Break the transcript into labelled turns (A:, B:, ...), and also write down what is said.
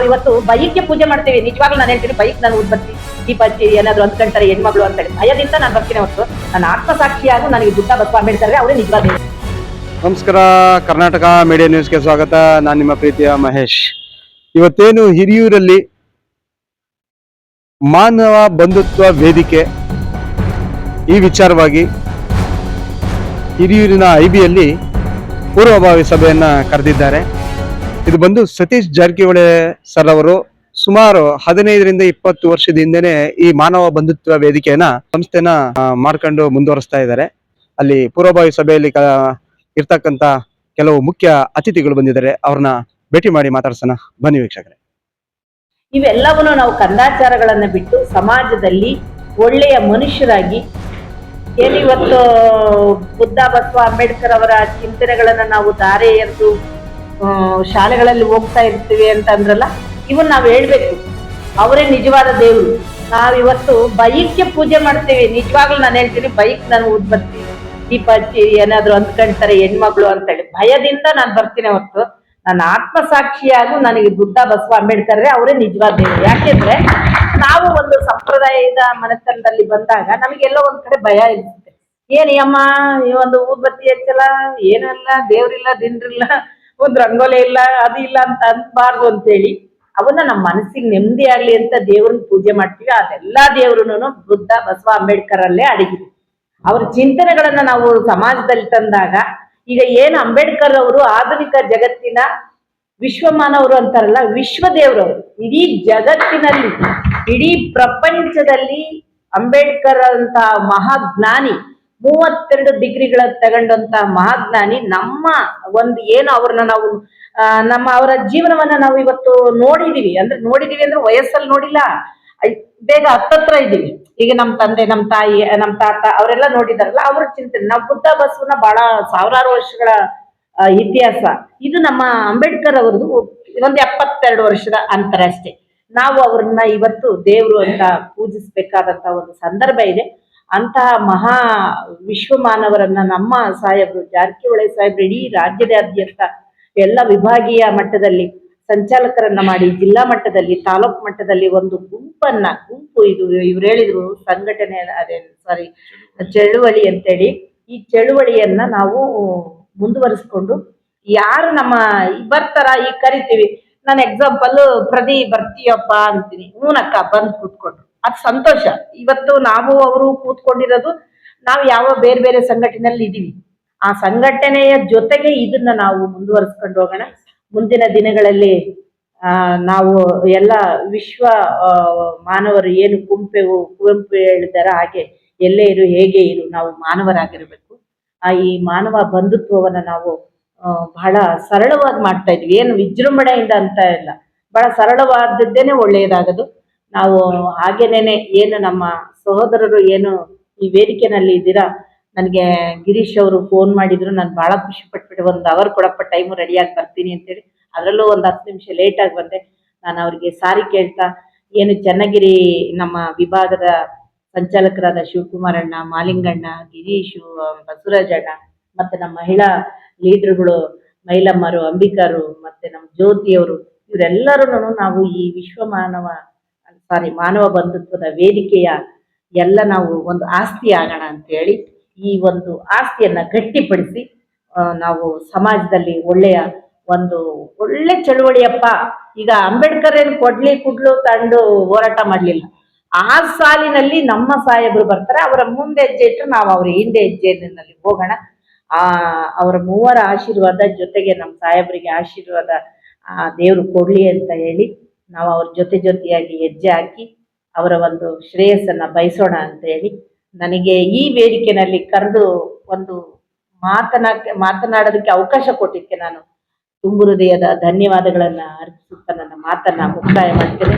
A: ನಾವ್ ಇವತ್ತು ಬೈಕ್ಗೆ ಪೂಜೆ ಮಾಡ್ತೀವಿ. ನಿಜವಾಗ್ಲೂ ನಾನು ಹೇಳ್ತೀನಿ, ಬೈಕ್ ನಾನು ಉದ್ಬತ್ತಿ, ದೀಪ ಹಚ್ಚಿ, ಏನಾದ್ರು ಅಂದ್ಕೊಂತಾರೆ ಹೆಣ್ಮಗಳು ಅಂತ ಹೇಳಿ. ಭಯದಿಂದ ನಾನು ಬರ್ತೀನಿ ಅವತ್ತು. ನನ್ನ ಆತ್ಮಸಾಕ್ಷಿಯಾಗೂ ನನಗೆ ದುಡ್ಡ ಬಸವ ಅಂಬೇಡ್ಕರ್ ಅವರೇ ನಿಜವಾಗ್ಲೂ.
B: ನಮಸ್ಕಾರ, ಕರ್ನಾಟಕ ಮೀಡಿಯಾ ನ್ಯೂಸ್ಗೆ ಸ್ವಾಗತ. ನಾನು ನಿಮ್ಮ ಪ್ರೀತಿಯ ಮಹೇಶ್. ಇವತ್ತೇನು ಹಿರಿಯೂರಲ್ಲಿ ಮಾನವ ಬಂಧುತ್ವ ವೇದಿಕೆ ಈ ವಿಚಾರವಾಗಿ ಹಿರಿಯೂರಿನ ಐಬಿಯಲ್ಲಿ ಪೂರ್ವಭಾವಿ ಸಭೆಯನ್ನು ಕರೆದಿದ್ದಾರೆ. ಇದು ಬಂದು ಸತೀಶ್ ಜಾರಕಿಹೊಳಿ ಸರ್ ಅವರು ಸುಮಾರು ಹದಿನೈದರಿಂದ ಇಪ್ಪತ್ತು ವರ್ಷದ ಹಿಂದೆನೆ ಈ ಮಾನವ ಬಂಧುತ್ವ ವೇದಿಕೆಯನ್ನ ಸಂಸ್ಥೆನ ಮಾಡ್ಕೊಂಡು ಮುಂದುವರಿಸ್ತಾ ಇದ್ದಾರೆ. ಅಲ್ಲಿ ಪೂರ್ವಭಾವಿ ಸಭೆಯಲ್ಲಿ ಇರ್ತಕ್ಕಂತ ಕೆಲವು ಮುಖ್ಯ ಅತಿಥಿಗಳು ಬಂದಿದ್ದಾರೆ. ಅವ್ರನ್ನ ಭೇಟಿ ಮಾಡಿ ಮಾತಾಡ್ಸೋಣ. ಬನ್ನಿ ವೀಕ್ಷಕರೇ.
A: ಇವೆಲ್ಲವನ್ನು ನಾವು ಕಂದಾಚಾರಗಳನ್ನು ಬಿಟ್ಟು ಸಮಾಜದಲ್ಲಿ ಒಳ್ಳೆಯ ಮನುಷ್ಯರಾಗಿ ಏನಿವತ್ತು ಬುದ್ಧ ಬಸವ ಅಂಬೇಡ್ಕರ್ ಅವರ ಚಿಂತನೆಗಳನ್ನ ನಾವು ದಾರೆ ಎರೆದು ಆ, ಶಾಲೆಗಳಲ್ಲಿ ಹೋಗ್ತಾ ಇರ್ತೀವಿ ಅಂತ ಅಂದ್ರಲ್ಲ ಇವನ್ ನಾವು ಹೇಳ್ಬೇಕು, ಅವರೇ ನಿಜವಾದ ದೇವರು. ನಾವಿವತ್ತು ಬೈಕ್ಗೆ ಪೂಜೆ ಮಾಡ್ತೀವಿ, ನಿಜವಾಗ್ಲೂ ನಾನು ಹೇಳ್ತೀನಿ, ಬೈಕ್ ನಾನು ಬರ್ತೀನಿ. ದೀಪ ಹಚ್ಚಿ ಏನಾದ್ರು ಅಂದ್ಕೊಂತಾರೆ ಹೆಣ್ಮಗಳು ಅಂತ ಹೇಳಿ ಭಯದಿಂದ ನಾನು ಬರ್ತೀನಿ ಹೊತ್ತು ನನ್ನ ಆತ್ಮಸಾಕ್ಷಿಯಾಗೂ ನನಗೆ ಬುದ್ಧ ಬಸವ ಅಂಬೇಡ್ಕರ್ ಅವರೇ ನಿಜವಾದ ದೇವರು. ಯಾಕೆಂದ್ರೆ ನಾವು ಒಂದು ಸಂಪ್ರದಾಯದ ಮನೆತನದಲ್ಲಿ ಬಂದಾಗ ನಮಗೆಲ್ಲೋ ಒಂದ್ ಕಡೆ ಭಯ ಇರುತ್ತೆ ಏನ್ ಅಮ್ಮ ಈ ಒಂದು ಊದ್ಬತ್ತಿ ಹಚ್ಚಲ್ಲ ಏನಲ್ಲ, ದೇವ್ರಿಲ್ಲ, ದಿನ್ರಿಲ್ಲ ಒಂದ್ ರಂಗೋಲೆ ಇಲ್ಲ, ಅದು ಇಲ್ಲ ಅಂತ ಅನ್ಬಾರ್ದು ಅಂತೇಳಿ ಅವನ್ನ ನಮ್ಮ ಮನಸ್ಸಿಗೆ ನೆಮ್ಮದಿ ಆಗ್ಲಿ ಅಂತ ದೇವ್ರನ್ನ ಪೂಜೆ ಮಾಡ್ತೀವಿ. ಅದೆಲ್ಲಾ ದೇವ್ರುನು ಬುದ್ಧ ಬಸವ ಅಂಬೇಡ್ಕರ್ ಅಲ್ಲೇ ಅಡಗಿದೆ ಅವ್ರ ಚಿಂತನೆಗಳನ್ನ ನಾವು ಸಮಾಜದಲ್ಲಿ ತಂದಾಗ ಈಗ ಏನ್ ಅಂಬೇಡ್ಕರ್ ಅವರು ಆಧುನಿಕ ಜಗತ್ತಿನ ವಿಶ್ವಮಾನವರು ಅಂತಾರಲ್ಲ ವಿಶ್ವ ದೇವ್ರವರು ಇಡೀ ಜಗತ್ತಿನಲ್ಲಿ, ಇಡೀ ಪ್ರಪಂಚದಲ್ಲಿ ಅಂಬೇಡ್ಕರ್ ಅಂತ ಮಹಾಜ್ಞಾನಿ ಮೂವತ್ತೆರಡು ಡಿಗ್ರಿಗಳ ತಗೊಂಡಂತ ಮಹಾಜ್ಞಾನಿ ನಮ್ಮ ಒಂದು ಏನು ಅವ್ರನ್ನ ನಾವು ನಮ್ಮ ಅವರ ಜೀವನವನ್ನ ನಾವು ಇವತ್ತು ನೋಡಿದೀವಿ. ಅಂದ್ರೆ ನೋಡಿದೀವಿ ಅಂದ್ರೆ ವಯಸ್ಸಲ್ಲಿ ನೋಡಿಲ್ಲ. ಬೇಗ ಹತ್ತತ್ರ ಇದ್ದೀವಿ. ಈಗ ನಮ್ ತಂದೆ ನಮ್ ತಾಯಿ ನಮ್ ತಾತ ಅವರೆಲ್ಲ ನೋಡಿದಾರಲ್ಲ, ಅವ್ರ ಚಿಂತನೆ ನಾವು ಬುದ್ಧ ಬಸವನ ಬಹಳ ಸಾವಿರಾರು ವರ್ಷಗಳ ಇತಿಹಾಸ. ಇದು ನಮ್ಮ ಅಂಬೇಡ್ಕರ್ ಅವರದು ಒಂದು ಎಪ್ಪತ್ತೆರಡು ವರ್ಷದ ಅಂತರ ಅಷ್ಟೇ. ನಾವು ಅವ್ರನ್ನ ಇವತ್ತು ದೇವರು ಅಂತ ಪೂಜಿಸ್ಬೇಕಾದಂತ ಒಂದು ಸಂದರ್ಭ ಇದೆ. ಅಂತಹ ಮಹಾ ವಿಶ್ವಮಾನವರನ್ನ ನಮ್ಮ ಸಾಹೇಬರು, ಜಾರಕಿಹೊಳಿ ಸಾಹೇಬ್ರು ಇಡೀ ರಾಜ್ಯದಾದ್ಯಂತ ಎಲ್ಲ ವಿಭಾಗೀಯ ಮಟ್ಟದಲ್ಲಿ ಸಂಚಾಲಕರನ್ನ ಮಾಡಿ ಜಿಲ್ಲಾ ಮಟ್ಟದಲ್ಲಿ, ತಾಲೂಕು ಮಟ್ಟದಲ್ಲಿ ಒಂದು ಗುಂಪನ್ನ, ಗುಂಪು ಇದು ಇವ್ರು ಹೇಳಿದ್ರು ಸಂಘಟನೆ ಅದೇ ಸಾರಿ ಚಳುವಳಿ ಅಂತೇಳಿ. ಈ ಚಳುವಳಿಯನ್ನ ನಾವು ಮುಂದುವರಿಸ್ಕೊಂಡು ಯಾರು ನಮ್ಮ ಬರ್ತಾರ ಈಗ ಕರಿತೀವಿ, ನಾನು ಎಕ್ಸಾಂಪಲ್ ಪ್ರದಿ ಬರ್ತೀಯಪ್ಪ ಅಂತೀನಿ ಮೂನಕ್ಕ ಬಂದು ಕೂತ್ಕೊಂಡ್ರು ಅದ್ ಸಂತೋಷ. ಇವತ್ತು ನಾವು ಅವರು ಕೂತ್ಕೊಂಡಿರೋದು ನಾವು ಯಾವ ಬೇರೆ ಬೇರೆ ಸಂಘಟನೆಯಲ್ಲಿ ಇದೀವಿ. ಆ ಸಂಘಟನೆಯ ಜೊತೆಗೆ ಇದನ್ನ ನಾವು ಮುಂದುವರಿಸ್ಕೊಂಡು ಹೋಗೋಣ. ಮುಂದಿನ ದಿನಗಳಲ್ಲಿ ನಾವು ಎಲ್ಲ ವಿಶ್ವ ಮಾನವರು ಏನು ಕುಂಪೆ, ಕುವೆಂಪು ಹೇಳಿದಾರ ಹಾಗೆ ಎಲ್ಲೇ ಇರು, ಹೇಗೆ ಇರು, ನಾವು ಮಾನವರಾಗಿರ್ಬೇಕು. ಆ, ಈ ಮಾನವ ಬಂಧುತ್ವವನ್ನ ನಾವು ಬಹಳ ಸರಳವಾಗಿ ಮಾಡ್ತಾ ಇದ್ವಿ. ಏನು ವಿಜೃಂಭಣೆಯಿಂದ ಅಂತ ಇಲ್ಲ. ಬಹಳ ಸರಳವಾದದ್ದೇನೆ ಒಳ್ಳೆಯದಾಗದು. ನಾವು ಹಾಗೇನೇ ಏನು ನಮ್ಮ ಸಹೋದರರು ಏನು ಈ ವೇದಿಕೆನಲ್ಲಿ ಇದ್ದೀರಾ? ನನಗೆ ಗಿರೀಶ್ ಅವರು ಫೋನ್ ಮಾಡಿದ್ರು. ನಾನು ಬಹಳ ಖುಷಿ ಪಟ್ಬಿಟ್ಟು. ಒಂದು ಅವರ್ ಕೊಡಪ್ಪ ಟೈಮು ರೆಡಿಯಾಗಿ ಬರ್ತೀನಿ ಅಂತೇಳಿ. ಅದರಲ್ಲೂ ಒಂದು ಹತ್ತು ನಿಮಿಷ ಲೇಟಾಗಿ ಬಂದೆ. ನಾನು ಅವರಿಗೆ ಸಾರಿ ಕೇಳ್ತಾ, ಏನು ಚನ್ನಗಿರಿ ನಮ್ಮ ವಿಭಾಗದ ಸಂಚಾಲಕರಾದ ಶಿವಕುಮಾರಣ್ಣ ಮಾಲಿಂಗಣ್ಣ, ಗಿರೀಶು ಬಸವರಾಜಣ್ಣ ಮತ್ತೆ ನಮ್ಮ ಮಹಿಳಾ ಲೀಡರ್ಗಳು ಮೈಲಮ್ಮರು, ಅಂಬಿಕಾರು, ಮತ್ತೆ ನಮ್ಮ ಜ್ಯೋತಿಯವರು ಇವರೆಲ್ಲರೂ ನಾವು ಈ ವಿಶ್ವ ಮಾನವ ಸಾರಿ, ಮಾನವ ಬಂಧುತ್ವದ ವೇದಿಕೆಯ ಎಲ್ಲ ನಾವು ಒಂದು ಆಸ್ತಿ ಆಗೋಣ ಅಂತ ಹೇಳಿ ಈ ಒಂದು ಆಸ್ತಿಯನ್ನ ಗಟ್ಟಿಪಡಿಸಿ ನಾವು ಸಮಾಜದಲ್ಲಿ ಒಳ್ಳೆಯ ಒಂದು ಒಳ್ಳೆ ಚಳುವಳಿಯಪ್ಪ. ಈಗ ಅಂಬೇಡ್ಕರ್ ಏನು ಕೊಡ್ಲಿ, ಕುಡ್ಲು, ತಂಡು ಹೋರಾಟ ಮಾಡಲಿಲ್ಲ. ಆ ಸಾಲಿನಲ್ಲಿ ನಮ್ಮ ಸಾಹೇಬರು ಬರ್ತಾರೆ, ಅವರ ಮುಂದೆ ಹೆಜ್ಜೆ ಇಟ್ಟು ನಾವು ಅವರ ಹಿಂದೆ ಹೆಜ್ಜೆನಲ್ಲಿ ಹೋಗೋಣ. ಆ, ಅವರ ಮೂವರ ಆಶೀರ್ವಾದ ಜೊತೆಗೆ ನಮ್ಮ ಸಾಹೇಬರಿಗೆ ಆಶೀರ್ವಾದ, ಆ, ದೇವರು ಕೊಡ್ಲಿ ಅಂತ ಹೇಳಿ ನಾವು ಅವ್ರ ಜೊತೆ ಜೊತೆಯಾಗಿ ಹೆಜ್ಜೆ ಹಾಕಿ ಅವರ ಒಂದು ಶ್ರೇಯಸ್ಸನ್ನ ಬಯಸೋಣ ಅಂತ ಹೇಳಿ ನನಗೆ ಈ ವೇದಿಕೆನಲ್ಲಿ ಕರೆದು ಒಂದು ಮಾತನಾಡಕ್ಕೆ, ಮಾತನಾಡೋದಕ್ಕೆ ಅವಕಾಶ ಕೊಟ್ಟಿದ್ದಕ್ಕೆ ನಾನು ತುಂಬು ಹೃದಯದ ಧನ್ಯವಾದಗಳನ್ನು ಅರ್ಪಿಸುತ್ತಾ ನನ್ನ ಮಾತನ್ನ ಮುಕ್ತಾಯ ಮಾಡ್ತೇನೆ.